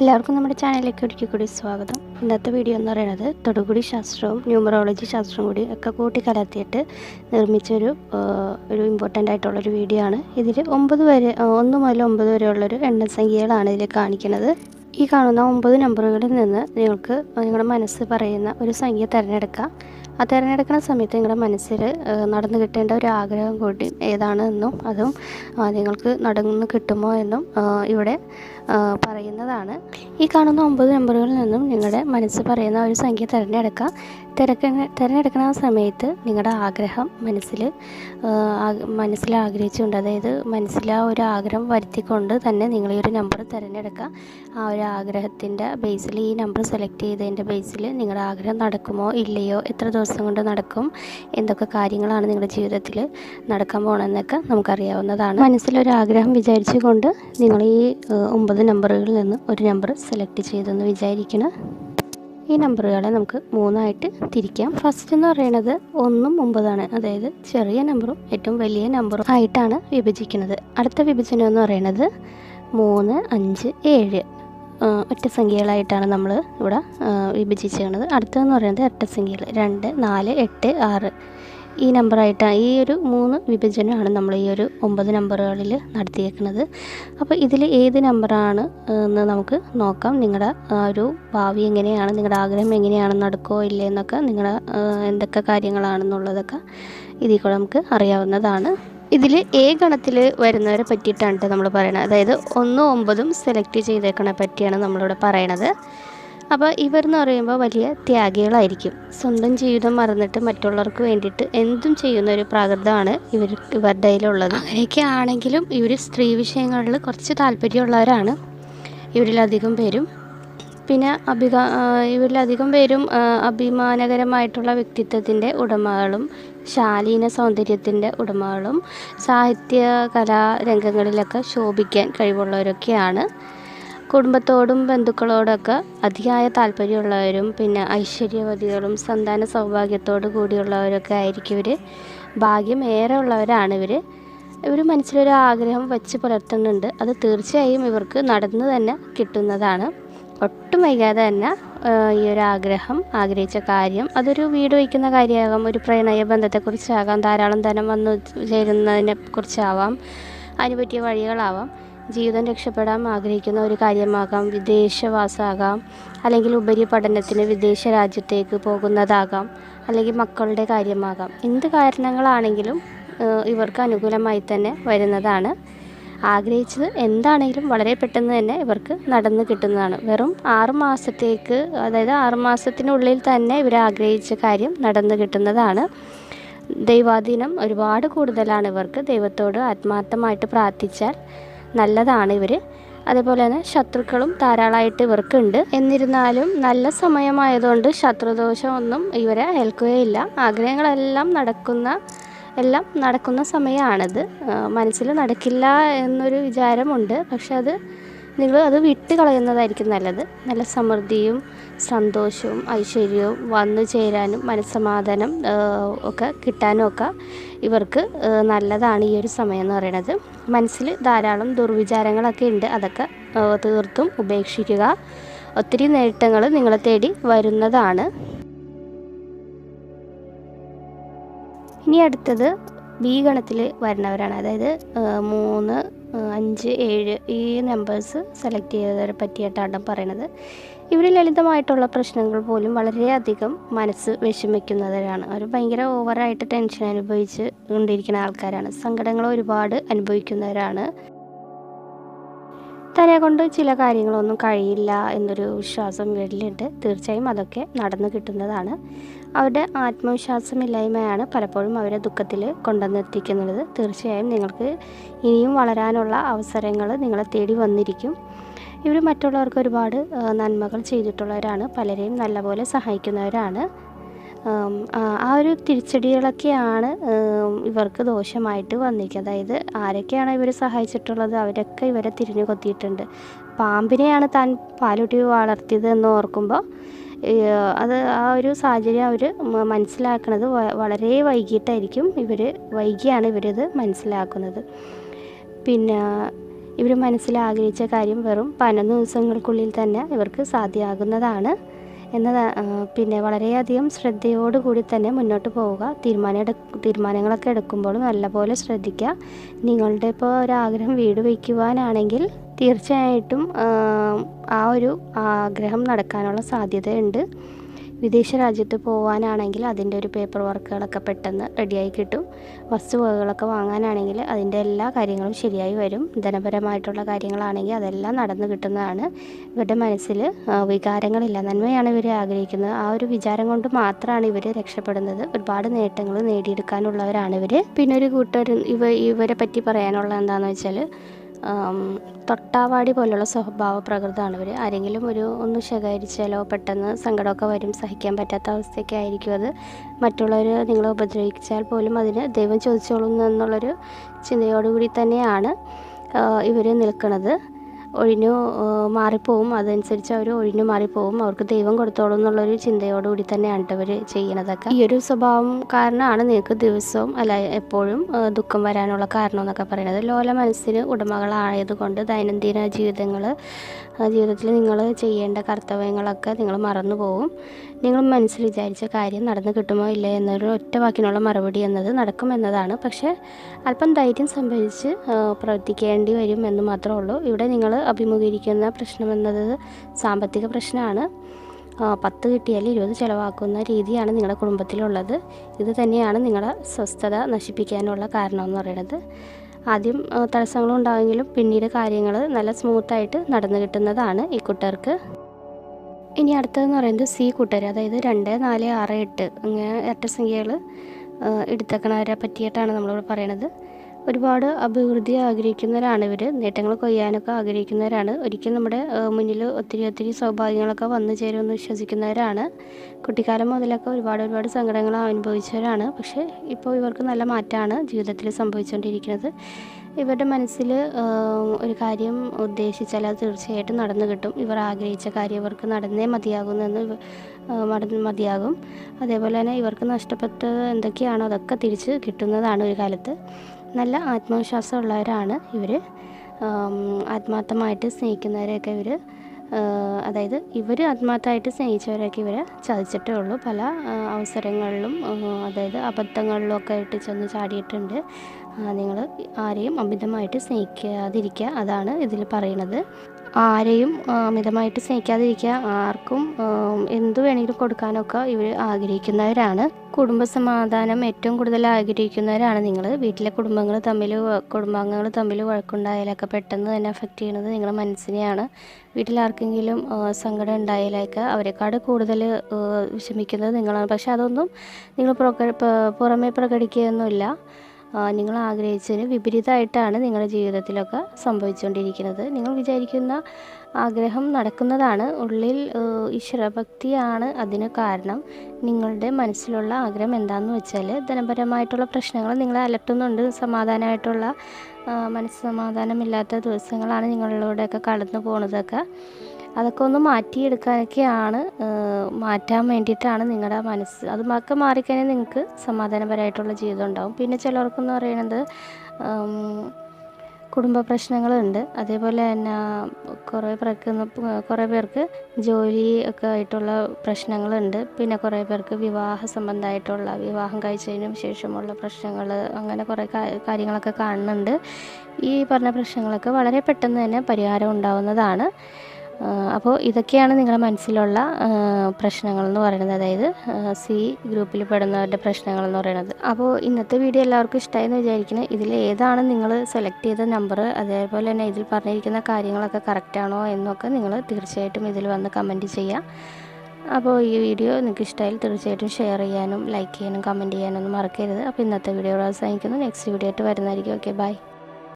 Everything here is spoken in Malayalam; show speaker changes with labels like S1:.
S1: എല്ലാവർക്കും നമ്മുടെ ചാനലിലേക്ക് ഒരിക്കൽ കൂടി സ്വാഗതം. ഇന്നത്തെ വീഡിയോ എന്ന് പറയുന്നത് തൊടുകുടി ശാസ്ത്രവും ന്യൂമറോളജി ശാസ്ത്രവും കൂടി ഒക്കെ കൂട്ടിക്കലർത്തിയിട്ട് നിർമ്മിച്ചൊരു ഒരു ഇമ്പോർട്ടന്റ് ആയിട്ടുള്ളൊരു വീഡിയോ ആണ്. ഇതിൽ ഒമ്പത് വരെ ഒന്ന് മുതൽ ഒമ്പത് വരെയുള്ളൊരു എണ്ണസംഖ്യകളാണ് ഇതിൽ കാണിക്കുന്നത്. ഈ കാണുന്ന ഒമ്പത് നമ്പറുകളിൽ നിന്ന് നിങ്ങൾക്ക് നിങ്ങളുടെ മനസ്സ് പറയുന്ന ഒരു സംഖ്യ തിരഞ്ഞെടുക്കാം. ആ തിരഞ്ഞെടുക്കുന്ന സമയത്ത് നിങ്ങളുടെ മനസ്സിൽ നടന്നു കിട്ടേണ്ട ഒരു ആഗ്രഹം കൂടി ഏതാണ് എന്നും അതും നിങ്ങൾക്ക് നടന്നു കിട്ടുമോ എന്നും ഇവിടെ പറയുന്നതാണ്. ഈ കാണുന്ന ഒമ്പത് നമ്പറുകളിൽ നിന്നും നിങ്ങളുടെ മനസ്സ് പറയുന്ന ഒരു സംഖ്യ തിരഞ്ഞെടുക്കുക തിരക്ക തിരഞ്ഞെടുക്കുന്ന സമയത്ത് നിങ്ങളുടെ ആഗ്രഹം മനസ്സിൽ മനസ്സിൽ ആഗ്രഹിച്ചുകൊണ്ട് അതായത് മനസ്സിൽ ആ ഒരു ആഗ്രഹം വരുത്തിക്കൊണ്ട് തന്നെ നിങ്ങൾ ഈ ഒരു നമ്പർ തിരഞ്ഞെടുക്കുക. ആ ഒരു ആഗ്രഹത്തിന്റെ ബേസിൽ ഈ നമ്പർ സെലക്ട് ചെയ്തതിന്റെ ബേസിൽ നിങ്ങളുടെ ആഗ്രഹം നടക്കുമോ ഇല്ലയോ എത്ര ദിവസം കൊണ്ട് നടക്കും. എന്തൊക്കെ കാര്യങ്ങളാണ് നിങ്ങളുടെ ജീവിതത്തിൽ നടക്കാൻ പോകണമെന്നൊക്കെ നമുക്കറിയാവുന്നതാണ്. മനസ്സിലൊരാഗ്രഹം വിചാരിച്ചുകൊണ്ട് നിങ്ങൾ ഈ ഒമ്പത് നമ്പറുകളിൽ നിന്ന് ഒരു നമ്പർ സെലക്ട് ചെയ്തെന്ന് വിചാരിക്കണം. ഈ നമ്പറുകളെ നമുക്ക് മൂന്നായിട്ട് തിരിക്കാം. ഫസ്റ്റ് എന്ന് പറയുന്നത് ഒന്നും ഒമ്പതാണ്. അതായത് ചെറിയ നമ്പറും ഏറ്റവും വലിയ നമ്പറും ആയിട്ടാണ് വിഭജിക്കുന്നത് അടുത്ത വിഭജനം എന്ന് പറയുന്നത് മൂന്ന് അഞ്ച് ഏഴ്. ഒറ്റ സംഖ്യകളായിട്ടാണ് നമ്മൾ ഇവിടെ വിഭജിച്ചിരിക്കുന്നത്. അടുത്തതെന്ന് പറയുന്നത് ഒറ്റ സംഖ്യകൾ രണ്ട് നാല് എട്ട് ആറ്. ഈ നമ്പറായിട്ടാണ് ഈ ഒരു മൂന്ന് വിഭജനമാണ് നമ്മൾ ഈ ഒരു ഒമ്പത് നമ്പറുകളിൽ നടത്തിയേക്കുന്നത്. അപ്പോൾ ഇതിൽ ഏത് നമ്പറാണ് എന്ന് നമുക്ക് നോക്കാം. നിങ്ങളുടെ ഒരു ഭാവി എങ്ങനെയാണ് നിങ്ങളുടെ ആഗ്രഹം എങ്ങനെയാണ് നടക്കുമോ ഇല്ലേ എന്നൊക്കെ നിങ്ങളുടെ എന്തൊക്കെ കാര്യങ്ങളാണെന്നുള്ളതൊക്കെ ഇതിൽ കൂടെ നമുക്ക് അറിയാവുന്നതാണ്. ഇതിൽ എ ഗണത്തിൽ വരുന്നവരെ പറ്റിയിട്ടാണ് കേട്ടോ നമ്മൾ പറയുന്നത് അതായത് ഒന്നും ഒമ്പതും സെലക്ട് ചെയ്തേക്കണ പറ്റിയാണ് നമ്മളിവിടെ പറയണത്. അപ്പോൾ ഇവരെന്ന് പറയുമ്പോൾ വലിയ ത്യാഗികളായിരിക്കും. സ്വന്തം ജീവിതം മറന്നിട്ട് മറ്റുള്ളവർക്ക് വേണ്ടിയിട്ട് എന്തും ചെയ്യുന്ന ഒരു പ്രാകൃതമാണ് ഇവർ ഇവരുടെ കയ്യിലുള്ളത്. അങ്ങനെയൊക്കെ ആണെങ്കിലും ഇവർ സ്ത്രീ വിഷയങ്ങളിൽ കുറച്ച് താല്പര്യമുള്ളവരാണ്. ഇവരിലധികം പേരും. പിന്നെ അഭിക ഇവരിലധികം പേരും അഭിമാനകരമായിട്ടുള്ള വ്യക്തിത്വത്തിന്റെ ഉടമകളും ശാലീന സൗന്ദര്യത്തിന്റെ ഉടമകളും സാഹിത്യ കലാ രംഗങ്ങളിലൊക്കെ ശോഭിക്കാൻ കഴിവുള്ളവരൊക്കെയാണ്. കുടുംബത്തോടും ബന്ധുക്കളോടൊക്കെ അതിയായ താല്പര്യമുള്ളവരും പിന്നെ ഐശ്വര്യവതികളും സന്താന സൗഭാഗ്യത്തോടു കൂടിയുള്ളവരൊക്കെ ആയിരിക്കും ഇവർ ഭാഗ്യം ഏറെ ഉള്ളവരാണ് ഇവർ ഇവർ മനസ്സിലൊരു ആഗ്രഹം വെച്ച് പുലർത്തുന്നുണ്ട്. അത് തീർച്ചയായും ഇവർക്ക് നടന്നു തന്നെ കിട്ടുന്നതാണ്. ഒട്ടും വൈകാതെ തന്നെ ഈ ഒരു ആഗ്രഹം ആഗ്രഹിച്ച കാര്യം അതൊരു വീട് വയ്ക്കുന്ന കാര്യമാകാം ഒരു പ്രണയ ബന്ധത്തെക്കുറിച്ചാകാം ധാരാളം ധനം വന്നു ചേരുന്നതിനെ കുറിച്ചാവാം അതിന് പറ്റിയ വഴികളാവാം ജീവിതം രക്ഷപ്പെടാൻ ആഗ്രഹിക്കുന്ന ഒരു കാര്യമാകാം വിദേശവാസമാകാം അല്ലെങ്കിൽ ഉപരി പഠനത്തിന് വിദേശ രാജ്യത്തേക്ക് പോകുന്നതാകാം അല്ലെങ്കിൽ മക്കളുടെ കാര്യമാകാം. എന്ത് കാരണങ്ങളാണെങ്കിലും ഇവർക്ക് അനുകൂലമായി തന്നെ വരുന്നതാണ് ആഗ്രഹിച്ചത് എന്താണെങ്കിലും വളരെ പെട്ടെന്ന് തന്നെ ഇവർക്ക് നടന്ന് കിട്ടുന്നതാണ്. വെറും ആറ് മാസത്തേക്ക് അതായത് ആറ് മാസത്തിനുള്ളിൽ തന്നെ ഇവർ ആഗ്രഹിച്ച കാര്യം നടന്നു കിട്ടുന്നതാണ്. ദൈവാധീനം ഒരുപാട് കൂടുതലാണ് ഇവർക്ക്. ദൈവത്തോട് ആത്മാർത്ഥമായിട്ട് പ്രാർത്ഥിച്ചാൽ നല്ലതാണ് ഇവർ അതേപോലെ തന്നെ ശത്രുക്കളും ധാരാളമായിട്ട് ഇവർക്കുണ്ട്. എന്നിരുന്നാലും നല്ല സമയമായതുകൊണ്ട് ശത്രുദോഷമൊന്നും ഇവരെ ഏൽക്കുകയില്ല. ആഗ്രഹങ്ങളെല്ലാം നടക്കുന്ന എല്ലാം നടക്കുന്ന സമയമാണത്. മനസ്സിൽ നടക്കില്ല എന്നൊരു വിചാരമുണ്ട്. പക്ഷെ അത് നിങ്ങൾ അത് വിട്ട് കളയുന്നതായിരിക്കും നല്ലത്. നല്ല സമൃദ്ധിയും സന്തോഷവും ഐശ്വര്യവും വന്നു ചേരാനും മനസ്സമാധാനം ഒക്കെ കിട്ടാനും ഒക്കെ ഇവർക്ക് നല്ലതാണ് ഈ ഒരു സമയം എന്ന് പറയുന്നത് മനസ്സിൽ ധാരാളം ദുർവിചാരങ്ങളൊക്കെ ഉണ്ട്. അതൊക്കെ തീർത്തും ഉപേക്ഷിക്കുക. ഒത്തിരി നേട്ടങ്ങൾ നിങ്ങളെ തേടി വരുന്നതാണ്. ഇനി അടുത്തത് ബി ഗണത്തിൽ വരുന്നവരാണ്. അതായത് മൂന്ന് അഞ്ച് ഏഴ് ഈ നമ്പേഴ്സ് സെലക്ട് ചെയ്തവരെ പറ്റിയിട്ടാണ് പറയണത് ഇവർ ലളിതമായിട്ടുള്ള പ്രശ്നങ്ങൾ പോലും വളരെയധികം മനസ്സ് വിഷമിക്കുന്നവരാണ്. അവർ ഭയങ്കര ഓവറായിട്ട് ടെൻഷൻ അനുഭവിച്ച് കൊണ്ടിരിക്കുന്ന ആൾക്കാരാണ്. സങ്കടങ്ങൾ ഒരുപാട് അനുഭവിക്കുന്നവരാണ്. തന്നെ കൊണ്ട് ചില കാര്യങ്ങളൊന്നും കഴിയില്ല എന്നൊരു വിശ്വാസം ഇവരിലുണ്ട് തീർച്ചയായും അതൊക്കെ നടന്നു കിട്ടുന്നതാണ്. അവരുടെ ആത്മവിശ്വാസമില്ലായ്മയാണ് പലപ്പോഴും അവരെ ദുഃഖത്തിൽ കൊണ്ടുവന്നെത്തിക്കുന്നത്. തീർച്ചയായും നിങ്ങൾക്ക് ഇനിയും വളരാനുള്ള അവസരങ്ങൾ നിങ്ങളെ തേടി വന്നിരിക്കും. ഇവർ മറ്റുള്ളവർക്ക് ഒരുപാട് നന്മകൾ ചെയ്തിട്ടുള്ളവരാണ്. പലരെയും നല്ലപോലെ സഹായിക്കുന്നവരാണ്. ആ ഒരു തിരിച്ചടികളൊക്കെയാണ് ഇവർക്ക് ദോഷമായിട്ട് വന്നിരിക്കുന്നത്. അതായത് ആരൊക്കെയാണ് ഇവർ സഹായിച്ചിട്ടുള്ളത്? അവരൊക്കെ ഇവരെ തിരിഞ്ഞു കൊത്തിയിട്ടുണ്ട് പാമ്പിനെയാണ് താൻ പാലുട്ടി വളർത്തിയത് എന്ന് ഓർക്കുമ്പോൾ അത് ആ ഒരു സാഹചര്യം അവർ മനസ്സിലാക്കുന്നത് വളരെ വൈകിട്ടായിരിക്കും ഇവർ വൈകിയാണ് ഇവരിത് മനസ്സിലാക്കുന്നത്. പിന്നെ ഇവർ മനസ്സിലാഗ്രഹിച്ച കാര്യം വെറും പതിനൊന്ന് ദിവസങ്ങൾക്കുള്ളിൽ തന്നെ ഇവർക്ക് സാധ്യമാകുന്നതാണ് എന്നതാ പിന്നെ വളരെയധികം ശ്രദ്ധയോടുകൂടി തന്നെ മുന്നോട്ട് പോവുക. തീരുമാനം എടു തീരുമാനങ്ങളൊക്കെ എടുക്കുമ്പോൾ നല്ലപോലെ ശ്രദ്ധിക്കുക. നിങ്ങളുടെ ഇപ്പോൾ ഒരാഗ്രഹം വീട് വയ്ക്കുവാനാണെങ്കിൽ തീർച്ചയായിട്ടും ആ, ഒരു ആഗ്രഹം നടക്കാനുള്ള സാധ്യതയുണ്ട്. വിദേശ രാജ്യത്ത് പോകാനാണെങ്കിൽ അതിന്റെ ഒരു പേപ്പർ വർക്കുകളൊക്കെ പെട്ടെന്ന് റെഡിയായി കിട്ടും. വസ്തുവകകളൊക്കെ വാങ്ങാനാണെങ്കിൽ അതിന്റെ എല്ലാ കാര്യങ്ങളും ശരിയായി വരും. ധനപരമായിട്ടുള്ള കാര്യങ്ങളാണെങ്കിൽ അതെല്ലാം നടന്നു കിട്ടുന്നതാണ്. ഇവരുടെ മനസ്സിൽ വികാരങ്ങളില്ല. നന്മയാണ് ഇവർ ആഗ്രഹിക്കുന്നത്. ആ ഒരു വിചാരം കൊണ്ട് മാത്രമാണ് ഇവർ രക്ഷപ്പെടുന്നത്. ഒരുപാട് നേട്ടങ്ങൾ നേടിയെടുക്കാനുള്ളവരാണ് ഇവർ. പിന്നെ ഒരു കൂട്ടർ ഇവ ഇവരെ പറ്റി പറയാനുള്ള എന്താണെന്ന് വെച്ചാൽ തൊട്ടാവാടി പോലുള്ള സ്വഭാവ പ്രകൃതമാണ് ഇവർ ആരെങ്കിലും ഒരു ഒന്ന് ശകാരിച്ചാലോ പെട്ടെന്ന് സങ്കടമൊക്കെ വരും സഹിക്കാൻ പറ്റാത്ത അവസ്ഥയൊക്കെ ആയിരിക്കും അത്. മറ്റുള്ളവർ നിങ്ങളെ ഉപദ്രവിച്ചാൽ പോലും അതിന് ദൈവം ചോദിച്ചോളും എന്നുള്ളൊരു ചിന്തയോടുകൂടി തന്നെയാണ് ഇവർ നിൽക്കുന്നത് ഒഴിഞ്ഞു മാറിപ്പോവും. അതനുസരിച്ച് അവർ ഒഴിഞ്ഞു മാറിപ്പോവും. അവർക്ക് ദൈവം കൊടുത്തോളും എന്നുള്ളൊരു ചിന്തയോടുകൂടി തന്നെയാണ് ഇവർ ചെയ്യണതൊക്കെ ഈ ഒരു സ്വഭാവം കാരണമാണ് നിങ്ങൾക്ക് ദിവസവും അല്ല എപ്പോഴും ദുഃഖം വരാനുള്ള കാരണം എന്നൊക്കെ പറയുന്നത്. ലോല മനസ്സിന് ഉടമകളായതുകൊണ്ട് ദൈനംദിന ജീവിതങ്ങൾ ജീവിതത്തിൽ നിങ്ങൾ ചെയ്യേണ്ട കർത്തവ്യങ്ങളൊക്കെ നിങ്ങൾ മറന്നു പോകും നിങ്ങൾ മനസ്സിൽ വിചാരിച്ച കാര്യം നടന്നു കിട്ടുമോ ഇല്ലേ എന്നൊരു ഒറ്റ വാക്കിനുള്ള മറുപടി എന്നത് നടക്കും എന്നതാണ് പക്ഷേ അല്പം ധൈര്യം സംഭരിച്ച് പ്രവർത്തിക്കേണ്ടി വരും എന്ന് മാത്രമേ ഉള്ളൂ. ഇവിടെ നിങ്ങൾ അഭിമുഖീകരിക്കുന്ന പ്രശ്നം എന്നത് സാമ്പത്തിക പ്രശ്നമാണ്. പത്ത് കിട്ടിയാൽ ഇരുപത് ചിലവാക്കുന്ന രീതിയാണ് നിങ്ങളുടെ കുടുംബത്തിലുള്ളത്. ഇത് തന്നെയാണ് നിങ്ങളുടെ സ്വസ്ഥത നശിപ്പിക്കാനുള്ള കാരണം എന്ന് പറയുന്നത്. ആദ്യം ആ, തടസ്സങ്ങളും പിന്നീട് കാര്യങ്ങൾ നല്ല സ്മൂത്തായിട്ട് നടന്നു കിട്ടുന്നതാണ് ഈ കൂട്ടർക്ക്. ഇനി അടുത്തതെന്ന് പറയുന്നത് സി കൂട്ടർ അതായത് രണ്ട് നാല് ആറ് എട്ട് അങ്ങനെ എട്ട് സംഖ്യകൾ എടുത്തേക്കണവരെ പറ്റിയിട്ടാണ് നമ്മളിവിടെ പറയണത്. ഒരുപാട് അഭിവൃദ്ധി ആഗ്രഹിക്കുന്നവരാണ് ഇവർ നേട്ടങ്ങൾ കൊയ്യാനൊക്കെ ആഗ്രഹിക്കുന്നവരാണ്. ഒരിക്കലും നമ്മുടെ മുന്നിൽ ഒത്തിരി ഒത്തിരി സൗഭാഗ്യങ്ങളൊക്കെ വന്നു ചേരുമെന്ന് വിശ്വസിക്കുന്നവരാണ്. കുട്ടിക്കാലം മുതലൊക്കെ ഒരുപാട് ഒരുപാട് സങ്കടങ്ങൾ അനുഭവിച്ചവരാണ്. പക്ഷേ ഇപ്പോൾ ഇവർക്ക് നല്ല മാറ്റമാണ് ജീവിതത്തിൽ സംഭവിച്ചുകൊണ്ടിരിക്കുന്നത്. ഇവരുടെ മനസ്സിൽ ഒരു കാര്യം ഉദ്ദേശിച്ചാൽ അത് തീർച്ചയായിട്ടും നടന്നു കിട്ടും. ഇവർ ആഗ്രഹിച്ച കാര്യം ഇവർക്ക് നടന്നേ മതിയാകുന്നതെന്ന് നടന്ന് മതിയാകും. അതേപോലെ തന്നെ ഇവർക്ക് നഷ്ടപ്പെട്ടത് എന്തൊക്കെയാണോ അതൊക്കെ തിരിച്ച് കിട്ടുന്നതാണ് ഒരു കാലത്ത്. നല്ല ആത്മവിശ്വാസമുള്ളവരാണ് ഇവർ ആത്മാർത്ഥമായിട്ട് സ്നേഹിക്കുന്നവരെയൊക്കെ ഇവർ അതായത് ഇവർ ആത്മാർത്ഥമായിട്ട് സ്നേഹിച്ചവരൊക്കെ ഇവരെ ചതിച്ചിട്ടേ ഉള്ളൂ. പല അവസരങ്ങളിലും അതായത് അബദ്ധങ്ങളിലും ഒക്കെ ആയിട്ട് ചെന്ന് ചാടിയിട്ടുണ്ട്. നിങ്ങൾ ആരെയും അമിതമായിട്ട് സ്നേഹിക്കാതിരിക്കുക അതാണ് ഇതിൽ പറയുന്നത് ആരെയും അമിതമായിട്ട് സ്നേഹിക്കാതിരിക്കുക ആർക്കും എന്തു വേണമെങ്കിലും കൊടുക്കാനൊക്കെ ഇവർ ആഗ്രഹിക്കുന്നവരാണ്. കുടുംബസമാധാനം ഏറ്റവും കൂടുതൽ ആഗ്രഹിക്കുന്നവരാണ് നിങ്ങൾ വീട്ടിലെ കുടുംബങ്ങൾ തമ്മിൽ കുടുംബാംഗങ്ങൾ തമ്മിൽ വഴക്കുണ്ടായാലൊക്കെ പെട്ടെന്ന് തന്നെ അഫക്റ്റ് ചെയ്യുന്നത് നിങ്ങളുടെ മനസ്സിനെയാണ്. വീട്ടിൽ ആർക്കെങ്കിലും സങ്കടം ഉണ്ടായാലൊക്കെ അവരെക്കാട് കൂടുതൽ വിഷമിക്കുന്നത് നിങ്ങളാണ്. പക്ഷെ അതൊന്നും നിങ്ങൾ പ്രക പുറമേ പ്രകടിക്കുകയൊന്നുമില്ല. നിങ്ങൾ ആഗ്രഹിച്ചതിന് വിപരീതമായിട്ടാണ് നിങ്ങളുടെ ജീവിതത്തിലൊക്കെ സംഭവിച്ചുകൊണ്ടിരിക്കുന്നത്. നിങ്ങൾ വിചാരിക്കുന്ന ആഗ്രഹം നടക്കുന്നതാണ്. ഉള്ളിൽ ഈശ്വരഭക്തിയാണ് അതിന് കാരണം. നിങ്ങളുടെ മനസ്സിലുള്ള ആഗ്രഹം എന്താണെന്ന് വെച്ചാൽ ധനപരമായിട്ടുള്ള പ്രശ്നങ്ങൾ നിങ്ങളെ അലട്ടുന്നുണ്ട്. സമാധാനമായിട്ടുള്ള മനസ്സമാധാനമില്ലാത്ത ദിവസങ്ങളാണ് നിങ്ങളിലൂടെയൊക്കെ കടന്നു പോകുന്നതൊക്കെ അതൊക്കെ ഒന്ന് മാറ്റിയെടുക്കാനൊക്കെയാണ് മാറ്റാൻ വേണ്ടിയിട്ടാണ് നിങ്ങളുടെ മനസ്സ്. അതുമൊക്കെ മാറിക്കഴിഞ്ഞാൽ നിങ്ങൾക്ക് സമാധാനപരമായിട്ടുള്ള ജീവിതം ഉണ്ടാവും. പിന്നെ ചിലർക്കെന്ന് പറയുന്നത് കുടുംബ പ്രശ്നങ്ങളുണ്ട്. അതേപോലെ തന്നെ കുറേ പേർക്ക് കുറേ പേർക്ക് ജോലി ഒക്കെ ആയിട്ടുള്ള പ്രശ്നങ്ങളുണ്ട്. പിന്നെ കുറേ പേർക്ക് വിവാഹ സംബന്ധമായിട്ടുള്ള വിവാഹം കഴിച്ചതിനും ശേഷമുള്ള പ്രശ്നങ്ങൾ അങ്ങനെ കുറേ കാര്യങ്ങളൊക്കെ കാണുന്നുണ്ട്. ഈ പറഞ്ഞ പ്രശ്നങ്ങളൊക്കെ വളരെ പെട്ടെന്ന് തന്നെ പരിഹാരം ഉണ്ടാവുന്നതാണ്. അപ്പോൾ ഇതൊക്കെയാണ് നിങ്ങളുടെ മനസ്സിലുള്ള പ്രശ്നങ്ങൾ എന്ന് പറയുന്നത്. അതായത് സി ഗ്രൂപ്പിൽ പെടുന്നവരുടെ പ്രശ്നങ്ങൾ എന്ന് പറയുന്നത്. അപ്പോൾ ഇന്നത്തെ വീഡിയോ എല്ലാവർക്കും ഇഷ്ടമായെന്ന് വിചാരിക്കുന്നത് ഇതിൽ ഏതാണ് നിങ്ങൾ സെലക്ട് ചെയ്ത നമ്പർ? അതേപോലെ തന്നെ ഇതിൽ പറഞ്ഞിരിക്കുന്ന കാര്യങ്ങളൊക്കെ കറക്റ്റാണോ എന്നൊക്കെ നിങ്ങൾ തീർച്ചയായിട്ടും ഇതിൽ വന്ന് കമന്റ് ചെയ്യാം അപ്പോൾ ഈ വീഡിയോ നിങ്ങൾക്ക് ഇഷ്ടമായാൽ തീർച്ചയായിട്ടും ഷെയർ ചെയ്യാനും ലൈക്ക് ചെയ്യാനും കമന്റ് ചെയ്യാനൊന്നും മറക്കരുത്. അപ്പോൾ ഇന്നത്തെ വീഡിയോ അവസാനിക്കുന്നു. നെക്സ്റ്റ് വീഡിയോ ആയിട്ട് വരുന്നതായിരിക്കും. Okay bye